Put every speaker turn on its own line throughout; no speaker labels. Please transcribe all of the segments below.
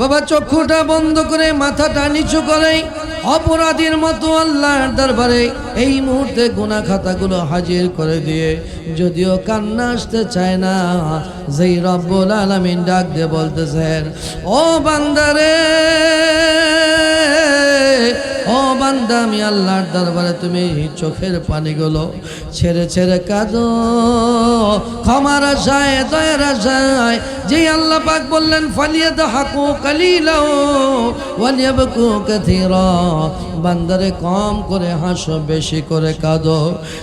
বাবা চক্ষুটা বন্ধ করে মাথাটা নিচু করে। অপরাধীর মতো আল্লাহর দরবারে এই মুহূর্তে গুনা খাতাগুলো হাজির করে দিয়ে যদিও কান্না আসতে চায় না, যেই রব্বুল আলামিন ডাক দিয়ে বলতেছেন, ও বান্দারে ও বান্দা, আমি আল্লাহর দরবারে তুমি চোখের পানিগুলো ছেড়ে ছেড়ে কাঁদো। ক্ষমার আশায় দয়ার আশায় যে আল্লাহ পাক বললেন ফালিয়া তো হাকু কালিলাও ওয়ালিয়াবকু কাথিরা। বান্দারে কম করে হাসো, বেশি করে কাঁদো।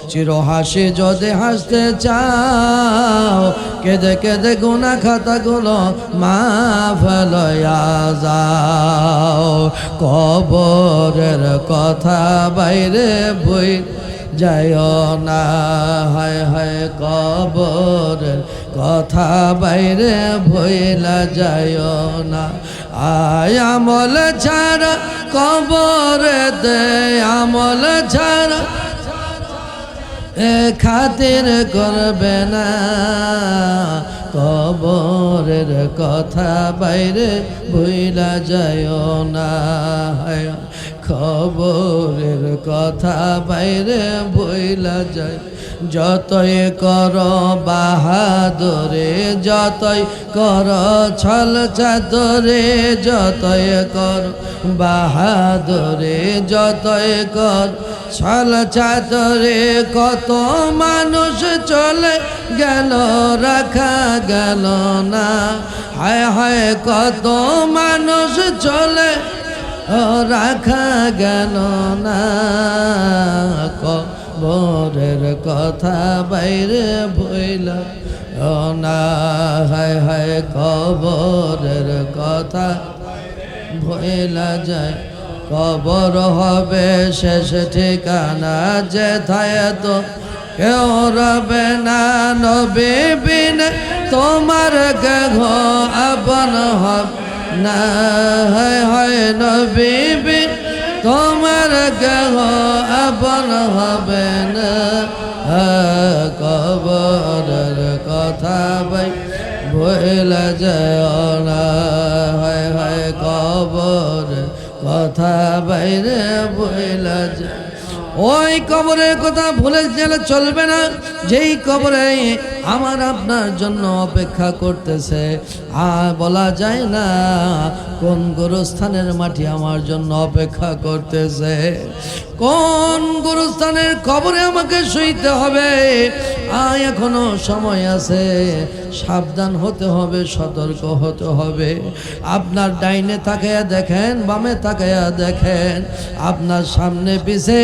চির হাসি যদি হাসতে চাও, কেঁদে কেঁদে গুনা খাতাগুলো মা ফেলয়া যাও। কবরের কথা বাইরে বই যায় না। হায় হায় কবরের কথা বাইরে ভইলা যায় না। আয় আমল ছাড়া কবরে দে, আমল ছাড়া। এ খাতির করবে না। কবরের কথা বাইরে ভুইলা যায় না। হায় খবরের কথা বাইরে ভুইলা যায়। যতই কর বাহাদুরে, যতই কর ছল চাদরে, যতই কর বাহাদুরে, যতই কর ছল চাদরে, কত মানুষ চলে গেল, রাখা গেল না। হায় হায়, কত মানুষ চলে রাখা গেল না, কবরের কথা বাইরে ভইলা। না, হায় হায়, কবরের কথা ভইলা যায়। কবর হবে শেষ ঠিকানা যেথায় তো কেউ রবে না। নবী বিন তোমার গেঘ আপন হবে। না হয় হয় নবী, তোমার গেহ আপন হবে না। কবরের কথা ভাই, ভুলা যায় না। হয় হয় কবর কথা বাইরে ভুলা যায় ওই কবরের কথা ভুলে গেলে চলবে না। যেই কবরে আমার আপনার জন্য অপেক্ষা করতেছে। আর বলা যায় না কোন গোরস্থানের মাটি আমার জন্য অপেক্ষা করতেছে। কোন গুরুস্থানের কবরে আমাকে শুইতে হবে? আয়, এখনও সময় আছে। সাবধান হতে হবে, সতর্ক হতে হবে। আপনার ডাইনে তাকাইয়া দেখেন, বামে তাকাইয়া দেখেন। আপনার সামনে পিছে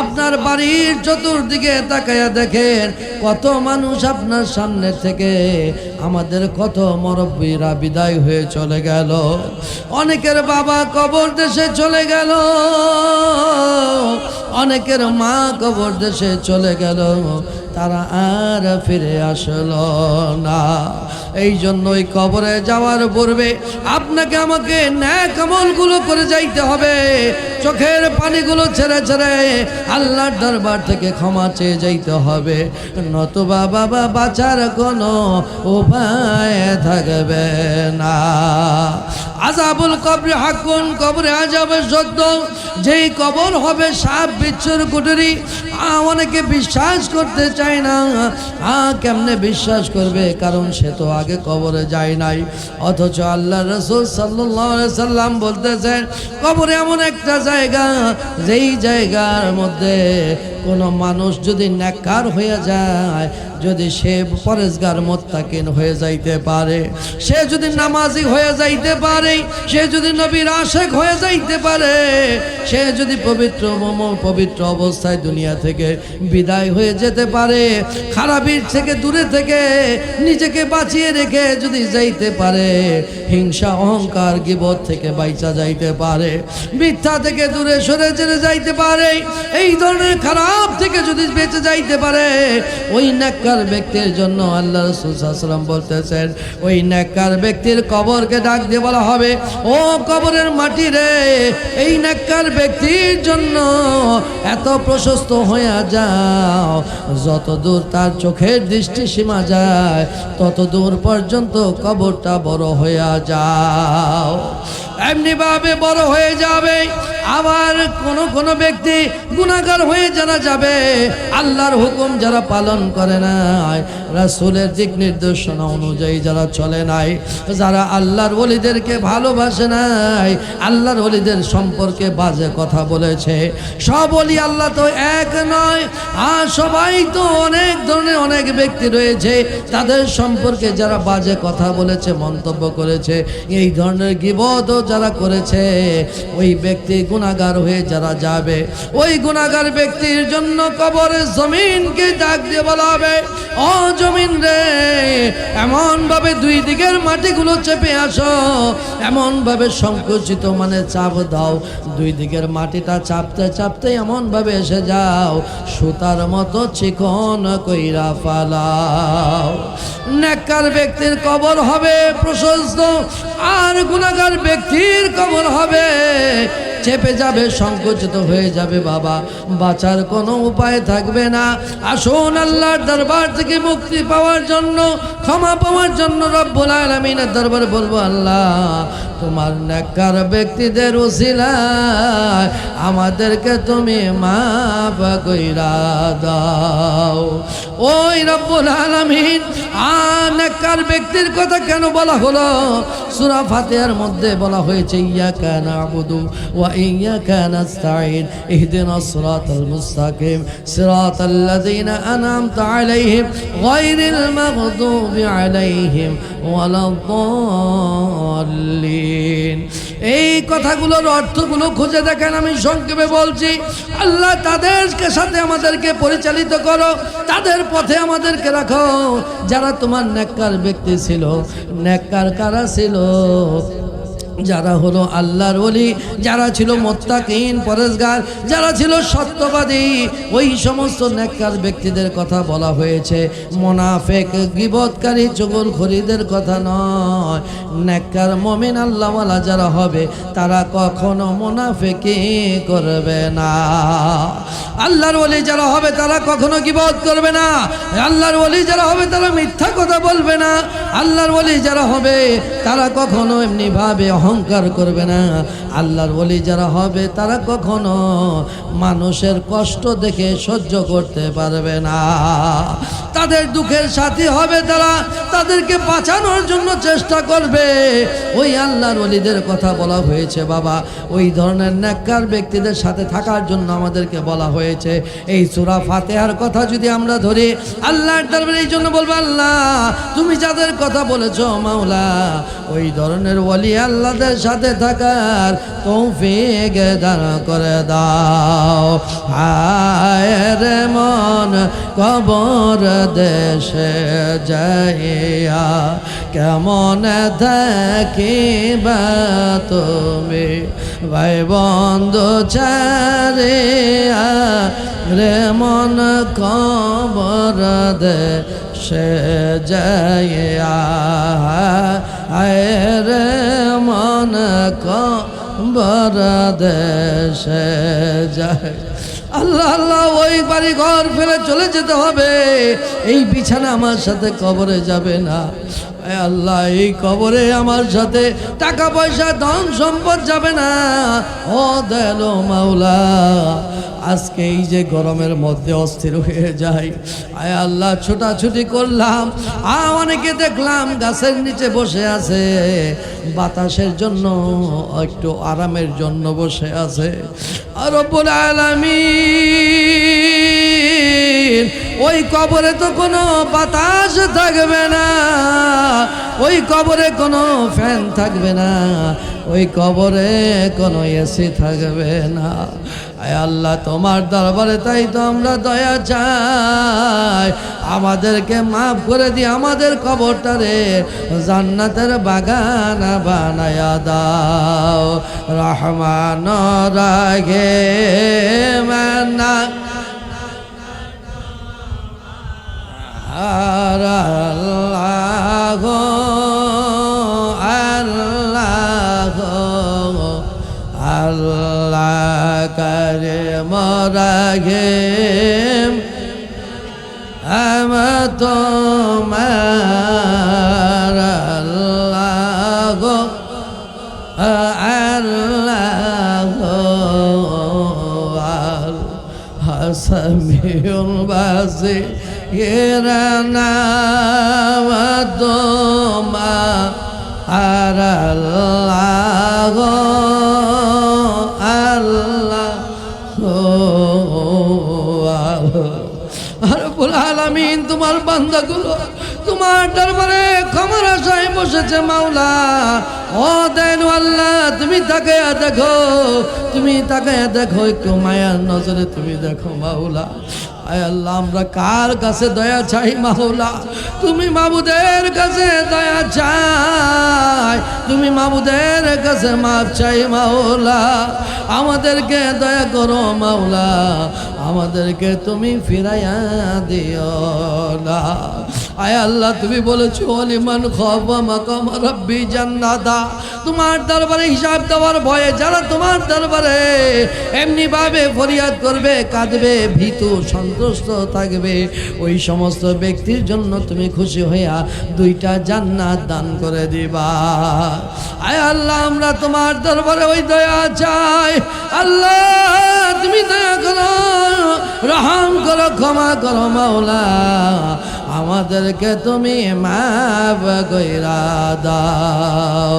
আপনার বাড়ির চতুর্দিকে তাকাইয়া দেখেন। কত মানুষ আপনার সামনে থেকে আমাদের কত মরব্বীরা বিদায় হয়ে চলে গেল। অনেকের বাবা কবর দেশে চলে গেল। অনেকের মা কবর দেশে চলে গেল, তারা আর ফিরে আসলো না। এই জন্য ওই কবরে যাওয়ার পূর্বে আপনাকে আমাকে ন্যাক আমলগুলো করে যাইতে হবে। চোখের পানিগুলো ছেড়ে ছেড়ে আল্লাহর দরবার থেকে ক্ষমা চেয়ে যাইতে হবে। নতুবা বাবা বাঁচার কোনো উপায় থাকবে না। আজাবুল কবরে হাকুন কবরে আজাবের সত্য যেই কবর হবে সাপ, বিচ্ছুর, কুটুরি অনেকে বিশ্বাস করতে চায় না। কেমনে বিশ্বাস করবে? কারণ সে তো আগে কবরে যায় নাই। অথচ আল্লাহ রসুল সাল্লাম বলতেছেন, কবরে এমন একটা যেই জায়গার মধ্যে কোনো মানুষ যদি ন্যাকার হয়ে যায়, যদি সে পরেশগার মোত্তাকিন হয়ে যাইতে পারে, সে যদি নামাজি হয়ে যাইতে পারে, সে যদি নবীর আশেক হয়ে যাইতে পারে, সে যদি পবিত্র মম, পবিত্র অবস্থায় দুনিয়া থেকে বিদায় হয়ে যেতে পারে, খারাপির থেকে দূরে থেকে নিজেকে বাঁচিয়ে রেখে যদি যাইতে পারে, হিংসা, অহংকার, গিবত থেকে বাইচা যাইতে পারে, মিথ্যা থেকে দূরে সরে চলে যাইতে পারে, এই ধরনের খারাপ থেকে যদি বেঁচে যাইতে পারে, ওই নেককার ব্যক্তির জন্য আল্লাহ রসুলাম বলতেছেন, ওই নেককার ব্যক্তির কবরকে ডাক দিয়ে বলা হবে, ও কবরের মাটি রে, এই নেককার ব্যক্তির জন্য এত প্রশস্ত হয়ে যাও। যত দূর তার চোখের দৃষ্টি সীমা যায়, তত দূর পর্যন্ত কবরটা বড় হয়ে যাও। এমনিভাবে বড় হয়ে যাবে। আবার কোন কোন ব্যক্তি গুণাগার হয়ে যারা যাবে, আল্লাহর হুকুম যারা পালন করে নাই, রাসূলের দিক নির্দেশনা অনুযায়ী যারা চলে নাই, যারা আল্লাহর অলিদেরকে ভালোবাসে নাই, আল্লাহর অলিদের সম্পর্কে বাজে কথা বলেছে। সব অলি আল্লাহ তো এক নয়, আর সবাই তো অনেক ধরনের অনেক ব্যক্তি রয়েছে, তাদের সম্পর্কে যারা বাজে কথা বলেছে, মন্তব্য করেছে, এই ধরনের গিবত যারা করেছে, ওই ব্যক্তি গুণাগার হয়ে যারা যাবে, ওই গুণাগার ব্যক্তির জন্য কবরে জমিনকে ডাক দিয়ে বলা হবে। ও জমিন রে এমন ভাবে দুই দিকের মাটিগুলো চেপে আসো এমন ভাবে সংকুচিত মানে চাপ দাও। দুই দিকের মাটিটা চাপতে চাপতে এমন ভাবে এসে যাও, সুতার মতো চিকন কইরা ফালাও। নেককার ব্যক্তির কবর হবে প্রশস্ত, আর গুণাগার ব্যক্তির কবর হবে। চেপে যাবে, সংকুচিত হয়ে যাবে বাবা। বাঁচার কোনো উপায় থাকবে না। আসুন আল্লাহর দরবার থেকে মুক্তি পাওয়ার জন্য, ক্ষমা পাওয়ার জন্য রব্বুল আলমিনের দরবার বলব, আল্লাহ তোমার নেককার ব্যক্তিদের উসিলায় আমাদেরকে তুমি মাফ কইরা দাও। ওই রব্বুল আর ব্যক্তির কথা কেন বলা হলো? সূরা ফাতিহার মধ্যে বলা হয়েছে ইয়া ইয়াকা নাবুদু ওয়া ইয়া ইয়াকা নাস্তাইন ইহদিনাস সিরাতাল মুস্তাকিম, সিরাতাল লাযিনা আনআমতা আলাইহিম, গায়রিল মাগদুবি আলাইহিম ওয়ালাদ-দাল্লিন এই কথাগুলোর অর্থগুলো খুঁজে দেখেন, আমি সংক্ষেপে বলছি। আল্লাহ তাদেরকে সাথে আমাদেরকে পরিচালিত করো, তাদের পথে আমাদেরকে রাখো। যারা তোমার ন্যাক্কার ব্যক্তি ছিল, ন্যাক্কার কারা ছিল? যারা হলো আল্লাহর ওলি, যারা ছিল মোত্তাকিন, পরেশগার, যারা ছিল সত্যবাদী, ওই সমস্ত নেককার ব্যক্তিদের কথা বলা হয়েছে। মোনাফেক, গিবৎকারী চগল খরিদের কথা নয়। নেককার মমিন আল্লাহওয়ালা যারা হবে, তারা কখনো মোনাফেকি করবে না। আল্লাহর ওলি যারা হবে, তারা কখনো গিবত করবে না। আল্লাহর ওলি যারা হবে, তারা মিথ্যা কথা বলবে না। আল্লাহর ওলি যারা হবে, তারা কখনো এমনি ভাবে অহংকার করবে না। আল্লাহর বলি যারা হবে, তারা কখনো মানুষের কষ্ট দেখে সহ্য করতে পারবে না। তাদের দুঃখের সাথী হবে তারা, তাদেরকে বাঁচানোর জন্য চেষ্টা করবে। ওই আল্লাহর অলিদের কথা বলা হয়েছে, বাবা। ওই ধরনের নেককার ব্যক্তিদের সাথে থাকার জন্য আমাদেরকে বলা হয়েছে। এই সুরা ফাতেহার কথা যদি আমরা ধরি, আল্লাহর দরবারে এই জন্য বলব, আল্লাহ, তুমি যাদের কথা বলেছ, মাওলা, ওই ধরনের ওলি আল্লাহদের সাথে থাকার তৌফিক দান করে দাও। হায় রে মন কবর দেশে যাইয়া, কেমন থাকিবা তুমি? ভাই বন্ধু চারিয়া রে মন কবর দেশে যাইয়া আয় রে মন কবর দেশে যায়। আল্লাহ আল্লাহ, ওই বাড়ি ঘর ফেলে চলে যেতে হবে। এই বিছানা আমার সাথে কবরে যাবে না। আল্লাহ, এই কবরে আমার সাথে টাকা পয়সা ধন সম্পদ যাবে না। ও দেলো মাওলা, আজকে এই যে গরমের মধ্যে অস্থির হয়ে যায় আয় আল্লাহ, ছোটাছুটি করলাম। আ, অনেকে দেখলাম গাছের নিচে বসে আছে, বাতাসের জন্য, একটু আরামের জন্য বসে আছে। আর রব্বুল আলামিন ওই কবরে তো কোনো বাতাস থাকবে না, ওই কবরে কোনো ফ্যান থাকবে না, ওই কবরে কোনো এসি থাকবে না। আয় আল্লাহ, তোমার দরবারে তাই তো আমরা দয়া চাই। আমাদেরকে মাফ করে দিয়ে আমাদের কবরটারে জান্নাতের বাগান বানায়া দাও। রহমান রাগে মানা আর আল্লাহ আল্লাহ আল্লাহ করে মরাগে আম তোমার আল্লাহ আল্লাহ হাসামিউল বাসি এরা নাম তোমা আর আল্লাহ রব্বুল আলামিন, তোমার বান্দাগুলো, তোমার দরবারে ক্ষমার আশায় বসেছে মাওলা। ও দেন আল্লাহ, তুমি তাকে দেখো, তুমি তাকে দেখো, একটু মায়ার নজরে তুমি দেখো মাওলা। আল্লাহ, আমরা কার কাছে দয়া চাই মাওলা? তুমি মাবুদের কাছে দয়া চাই। তুমি মাবুদের কাছে মাপ চাই মাওলা। আমাদেরকে দয়া করো মাওলা। আমাদেরকে তুমি ফিরাইয়া দিও না। আয় আল্লাহ, তুমি বলেছ, অলিমান খব মাকাম রব্বি তোমার দরবারে হিসাব দেওয়ার ভয়ে যারা তোমার দরবারে এমনি ভাবে ফরিয়াদ করবে, কাঁদবে, ভীতু, সন্তুষ্ট থাকবে, ওই সমস্ত ব্যক্তির জন্য তুমি খুশি হইয়া দুইটা জান্নাত দান করে দিবা। আয় আল্লাহ, আমরা তোমার দরবারে ওই দয়া চাই। আল্লাহ, তুমি দয়া রহম করো, ক্ষমা করো, মাওলা। আমাদেরকে তুমি মাফ কইরা দাও।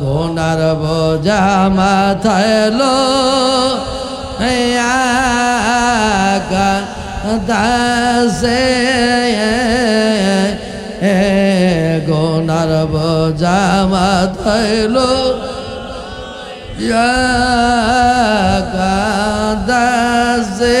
গোনার বোঝা মাথায় লো। দাসে গোনার বোঝা মাথায় লো। কাদাসে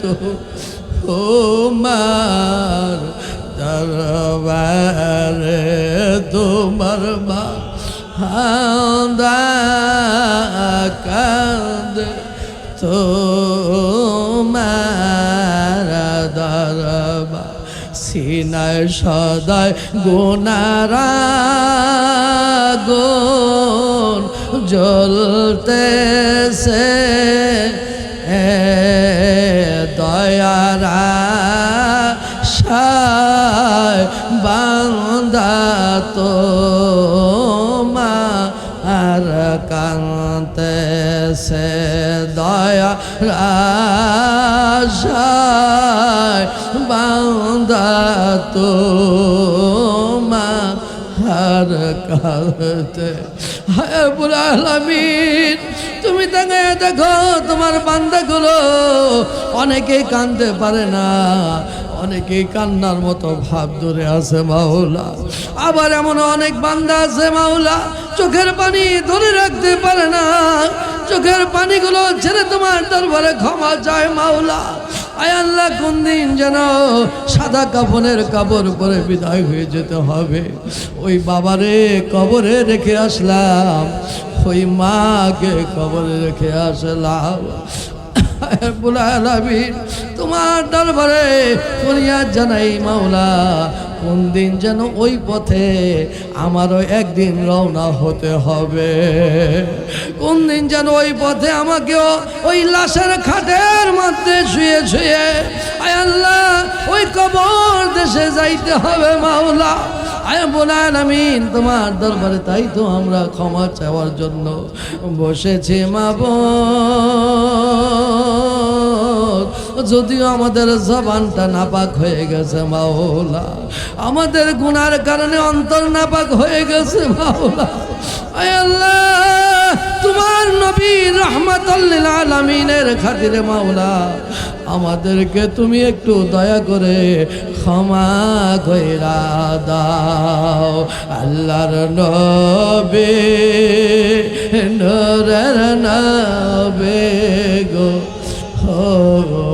তো তোমার দরবারে তোমার বা হান্দা কান্দ তোমার দরবা সিনায় সদায় গোনারা গুণ জ্বলতেছে। দয়ারা সায় বান্দা তো আর কান্তে সে দয়া রাশায় বান্দা তো হার কালতে হায় বুলালামিন তুমি তাকে দেখো, তোমার বান্দাগুলো অনেকে কানতে পারে না অনেকে কান্নার মতো ভাব ধরে আছে মাওলা। আবার এমন অনেক বান্দা আছে মাওলা, চোখের পানি ধরে রাখতে পারে না, চোখের পানিগুলো ছেড়ে তোমার দরবারে ক্ষমা চায় মাওলা। আয় আল্লাহ, কোন দিন যেন সাদা কাফনের কাপড় পরে বিদায় হয়ে যেতে হবে। ওই বাবারে কবরে রেখে আসলাম, ওই মাকে কবরে রেখে আসলাম। তোমার দরবারে ফরিয়াদ জানাই মাওলা, কোন দিন যেন ওই পথে আমারও একদিন রওনা হতে হবে। কোন দিন যেন ওই পথে আমাকেও ওই লাশের খাটের মধ্যে শুয়ে শুয়ে, আয় আল্লাহ, ওই কবর দেশে যাইতে হবে মাওলা। আয় বোলান আমিন তোমার দরবারে তাই তো আমরা ক্ষমা চাওয়ার জন্য বসেছি মা যদিও আমাদের জবানটা নাপাক হয়ে গেছে মাওলা। আমাদের গুনার কারণে অন্তর নাপাক হয়ে গেছে মাওলা। আল্লাহ, তোমার নবী রহমাতুল্লিল আলমিনের খাতিরে মাওলা, আমাদেরকে তুমি একটু দয়া করে ক্ষমা কইরা দাও। আল্লাহর নবে, নরের নবে গো হো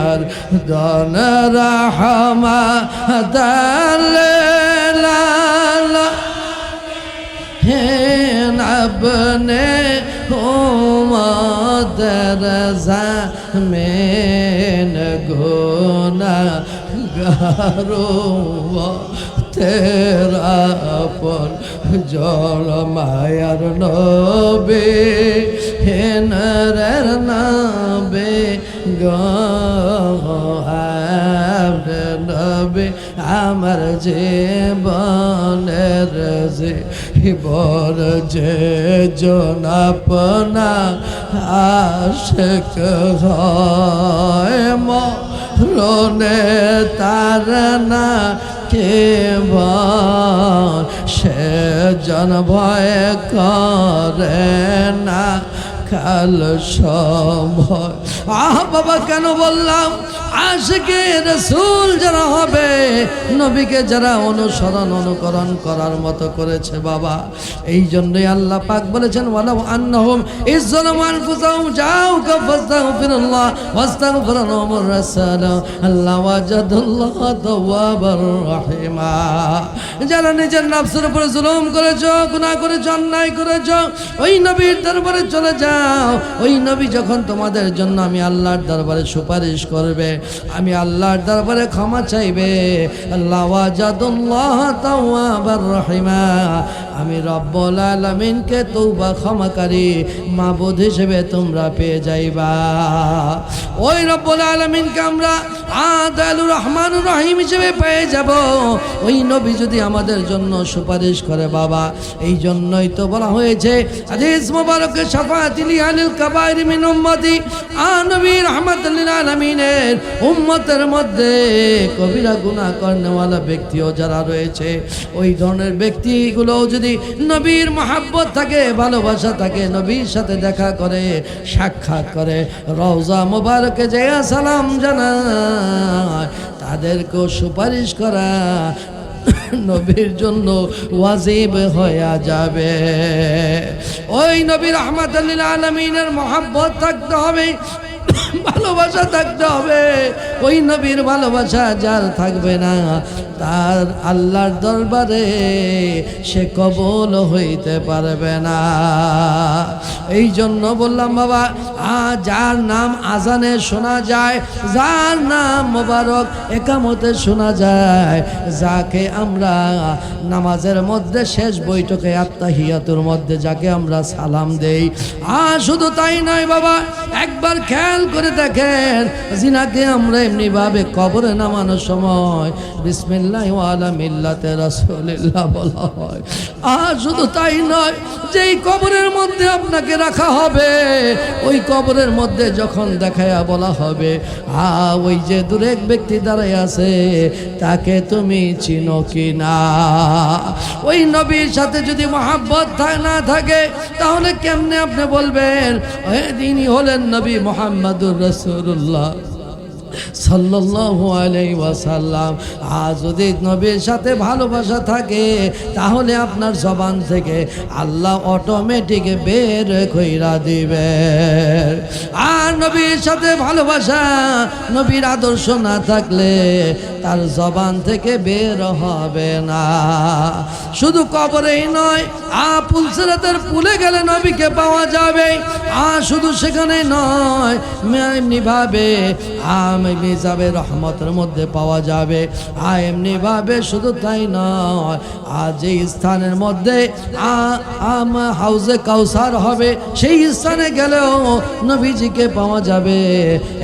আর দন রাহমা দাল্লা হেন আপনে হোমাদের জামেন গোনা গারো তেরা পর জল মায়ার নবে হেন রের নবে আমার জীবনের যে বর যে জনাপনা আশক হয় মরণে তার না কে সে জন ভয় করে না কাল সময় আহ, বাবা, কেন বললাম? আশিকে রসুল যারা হবে, নবীকে যারা অনুসরণ, অনুকরণ করার মতো করেছে বাবা এই জন্যই আল্লাহ পাক বলেছেন, ওয়ালাউ আন্নাহুম ইজ্জালামু আনফুসাহুম, যাও কাফাস্তাগফিরুল্লাহ ওয়াস্তাগফিরুহুমুর রাসূল, আল্লাহ ওয়াজাদুল্লাহ তাওয়াবার রহিমা। যারা নিজের নফসের উপরে জুলুম করেছ, গুনাহ করেছ, অন্যায় করেছ, ওই নবীর দরবারে চলে যাও। ওই নবী যখন তোমাদের জন্য আমি আল্লাহর দরবারে সুপারিশ করবে, আমি আল্লাহর দরবারে ক্ষমা চাইবে। আল্লাহ রহিমা। আমি রব্বুল আলামিনকে তৌবা ক্ষমাকারী মাবুদ হিসেবে তোমরা পেয়ে যাইবা। ওই রব্বুল আলামিনকে আমরা আদালুর রহমান রহিম হিসেবে পেয়ে যাব। ওই নবী যদি আমাদের জন্য সুপারিশ করে বাবা এই জন্যই তো বলা হয়েছে, হাদিস মোবারকে শাফাতিলি আলিল কাবাইর মিন উম্মতি আ নবী রহমাতুল্লিল আলামিনের উম্মতের মধ্যে কবিরা গুনাহ করনেওয়ালা ব্যক্তিও যারা রয়েছে, ওই ধরনের ব্যক্তিগুলো যদি নবীর মহাব্বত থাকে, ভালোবাসা থাকে, নবীর সাথে দেখা করে, সাক্ষাৎ করে, রওজা মোবারকে যে সালাম জানায়, তাদেরকেও সুপারিশ করা নবীর জন্য ওয়াজিব হয়ে যাবে। ওই নবীর আহমদ আলমিনের মহাব্বত থাকতে হবে। ভালোবাসা থাকতে হবে। ওই নবীর ভালোবাসা যার থাকবে না। তার আল্লাহর দরবারে সে কবল হইতে পারবে না। এই জন্য বললাম, বাবা আ যার নাম আজানে শোনা যায়, যার নাম মোবারক একামতে শোনা যায়, যাকে আমরা নামাজের মধ্যে শেষ বৈঠকে আত্মাহিয়াতুর মধ্যে যাকে আমরা সালাম দেই। আর শুধু তাই নয়, বাবা, একবার খেয়াল করে দেখেন, জিনাকে আমরা এমনিভাবে কবরে নামানোর সময় বিসমিল্লাহ ওয়ালা মিল্লাতে বলা হয়। আর শুধু তাই নয়, যেই কবরের মধ্যে আপনাকে রাখা হবে ওই কবরের মধ্যে যখন দেখায়া বলা হবে আ ওই যে দূরে এক ব্যক্তি দাঁড়ায় আছে তাকে তুমি চিনো কি না? ওই নবীর সাথে যদি মহাব্বত না থাকে তাহলে কেমনে আপনি বলবেন "এ, তিনি হলেন নবী মোহাম্মদুর রসুল্লাহ। সাল্লাল্লাহু আলাইহি ওয়াসাল্লাম। আর যদি নবীর সাথে ভালোবাসা থাকে, তাহলে আপনার জবান থেকে আল্লাহ অটোমেটিক বের কইরা দিবে। আর নবীর সাথে ভালোবাসা, নবীর আদর্শ না থাকলে তার জবান থেকে বের হবে না। শুধু কবরেই নয় আ পুলসিরাতের পুলে গেলে নবীকে পাওয়া যাবে। আর শুধু সেখানে নয় এমনি ভাবে আ মিজাবে রহমতের মধ্যে পাওয়া যাবে। আর এমনি ভাবে শুধু তাই নয়, আজ এই স্থানের মধ্যে আম হাউজে কাউসার হবে, সেই স্থানে গেলেও নবীজিকে পাওয়া যাবে।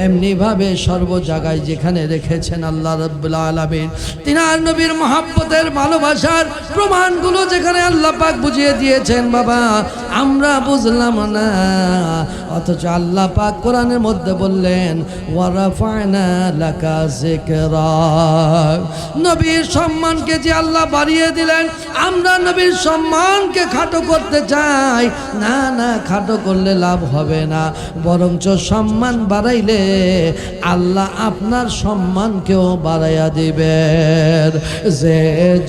এমনি ভাবে সর্ব জায়গায় যেখানে রেখেছেন আল্লাহ রব্বুল আলমিন। তিনার নবীর মহাব্বতের ভালোবাসার প্রমাণগুলো যেখানে আল্লাহ পাক বুঝিয়ে দিয়েছেন, বাবা, আমরা বুঝলাম না। অথচ আল্লাহ পাক কোরআনের মধ্যে বললেন ওয়ারাফায়না লাকা যিকরাক নবীর সম্মানকে যে আল্লাহ বাড়িয়ে দিলেন, আমরা নবীর সম্মানকে খাটো করতে চাই। না না, খাটো করলে লাভ হবে না। বরঞ্চ সম্মান বাড়াইলে আল্লাহ আপনার সম্মানকেও বাড়াইয়া দিবেন। যে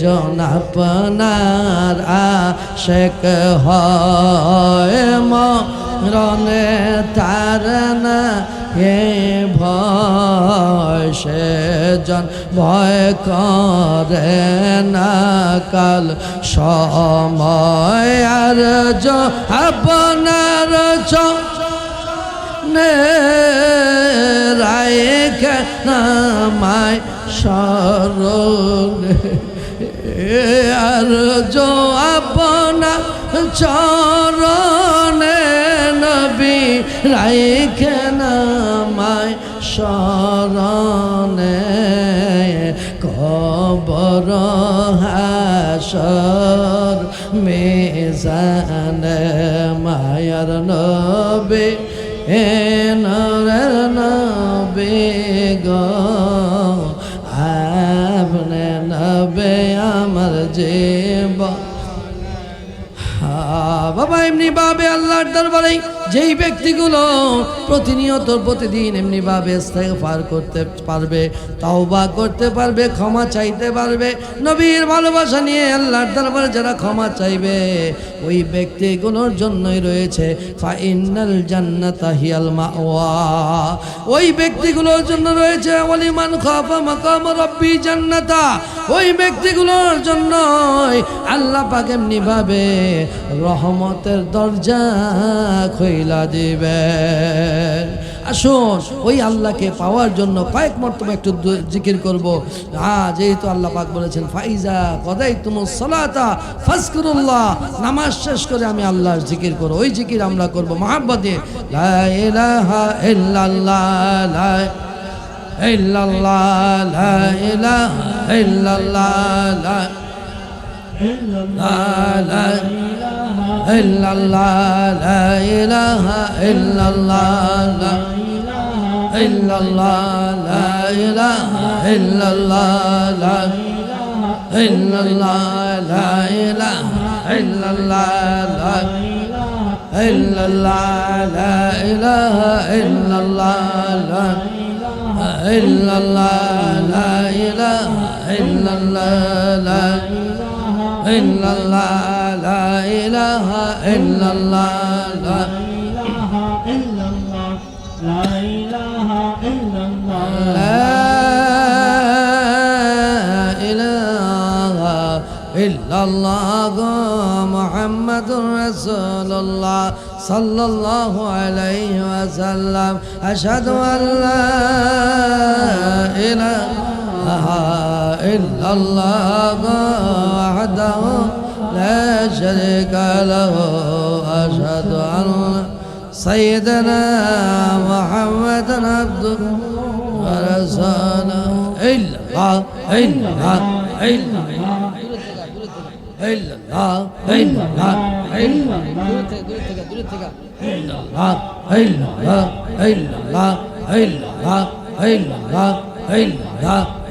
জন আপনার আশেক হয়, মরণে তার না হে ভয় সে জন ভয় করে না কাল সময় আর চ রায় নামায় স্মরণে আর যো আপনা চরণে নবী রাইখে স্মরণে কবর হাসর মেজানে মায়ার নবী এ নরের নবী গো। আপনি নবে আমার হ্যাঁ, বাবা এমনি ভাবে আল্লাহর দরবারে যেই ব্যক্তিগুলো প্রতিনিয়ত প্রতিদিন এমনি ভাবে পার করতে পারবে, তাওবা করতে পারবে, ক্ষমা চাইতে পারবে। নবীর ভালোবাসা নিয়ে আল্লাহর দরবারে যারা ক্ষমা চাইবে, ওই ব্যক্তিগুলোর জন্যই রয়েছে, ফাইনাল জান্নাতা হিয়াল মাওয়া। ওই ব্যক্তিগুলোর জন্য রয়েছে ওয়ালিমান খাফা মাকাম রাব্বি জান্নাতা। ওই ব্যক্তিগুলোর জন্য আল্লাহ পাক এমনি ভাবে রহমতের দরজা খইলা দিবে। দিয়েছেন আসুন, ওই আল্লাহকে পাওয়ার জন্য কয়েক মর্তবা একটু জিকির করব। হ্যাঁ যেহেতু আল্লাহ পাক বলেছেন, ফাইজা কদাই তুমু সলাতা ফাসকুরুল্লাহ নামাজ শেষ করে আমি আল্লাহর জিকির করো ওই জিকির আমরা করব মহাব্বতে। লা illallah la ilaha illallah la illallah la ilaha illallah la illallah la ilaha illallah la illallah la ilaha illallah la illallah la ilaha illallah la إلا الله لا إله إلا الله لا إله إلا الله لا إله إلا الله
إلا الله
محمد رسول الله صلى الله عليه وسلم أشهد أن لا إله إلا الله وحده لا شريك له أشهد أن سيدنا محمد عبده ورسوله. إلا الله. إلا الله إلا الله. إلا الله إلا الله. إلا الله إلا الله. إلا الله إلا الله. إلا الله إلا الله.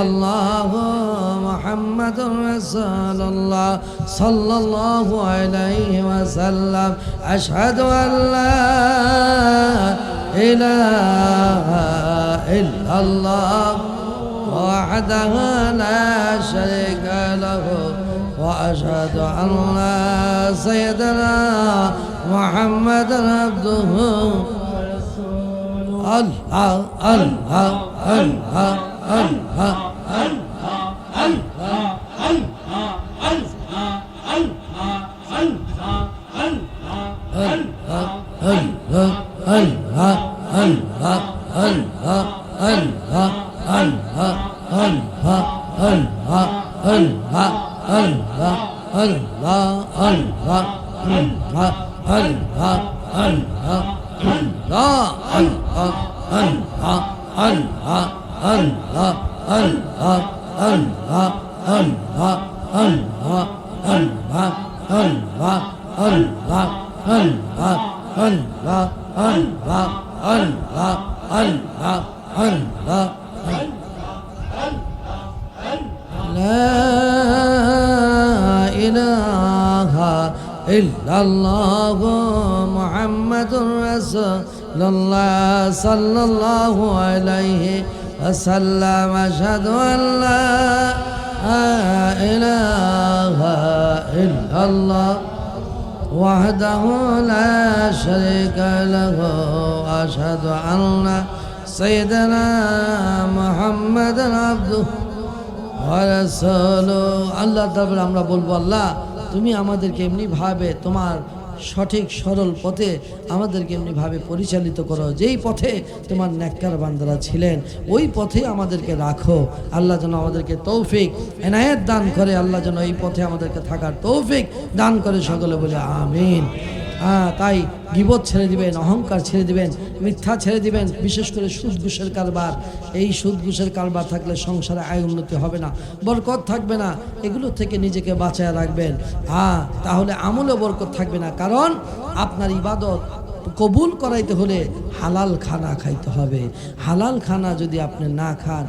الله محمد رسول الله صلى الله عليه وسلم. أشهد أن لا إله إلا الله وحده لا شريك له. وأشهد أن سيدنا محمد عبده. الله الله الله. আল্লাহ আল্লাহ لا إله إلا الله. محمد رسول الله صلى الله عليه وسلم أشهد أن لا إله إلا الله. وحده لا شريك له أشهد أن سيدنا محمد عبده আল্লাহ তারপরে আমরা বলবো আল্লাহ তুমি আমাদেরকে এমনি ভাবে তোমার সঠিক সরল পথে আমাদেরকে এমনিভাবে পরিচালিত করো। যেই পথে তোমার ন্যাক্কার বান্দারা ছিলেন, ওই পথে আমাদেরকে রাখো। আল্লাহ যেন আমাদেরকে তৌফিক, এনায়েত দান করে। আল্লাহ যেন এই পথে আমাদেরকে থাকার তৌফিক দান করে সকলে বলে আমিন। হ্যাঁ তাই গিবত ছেড়ে দিবেন, অহংকার ছেড়ে দিবেন, মিথ্যা ছেড়ে দিবেন, বিশেষ করে সুদ ঘুষের কারবার। এই সুদ ঘুষের কারবার থাকলে সংসারে আয় উন্নতি হবে না, বরকত থাকবে না, এগুলো থেকে নিজেকে বাঁচায় রাখবেন। হ্যাঁ তাহলে আমলে বরকত থাকবে না, কারণ আপনার ইবাদত কবুল করাইতে হলে হালাল খানা খাইতে হবে। হালাল খানা যদি আপনি না খান,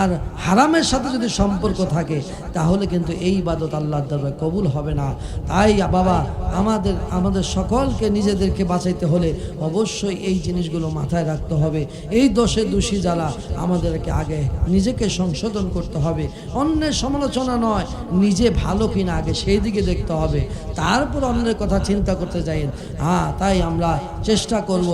আর হারামের সাথে যদি সম্পর্ক থাকে, তাহলে কিন্তু এই ইবাদত আল্লাহর দরবারে কবুল হবে না। তাই বাবা, আমাদের আমাদের সকলকে নিজেদেরকে বাঁচাইতে হলে অবশ্যই এই জিনিসগুলো মাথায় রাখতে হবে। এই দোষে দোষী যারা, আমাদেরকে আগে নিজেকে সংশোধন করতে হবে। অন্যের সমালোচনা নয়, নিজে ভালো কিনা আগে সেই দিকে দেখতে হবে। তারপর অন্যের কথা চিন্তা করতে যাই হ্যাঁ তাই আমরা চেষ্টা করব।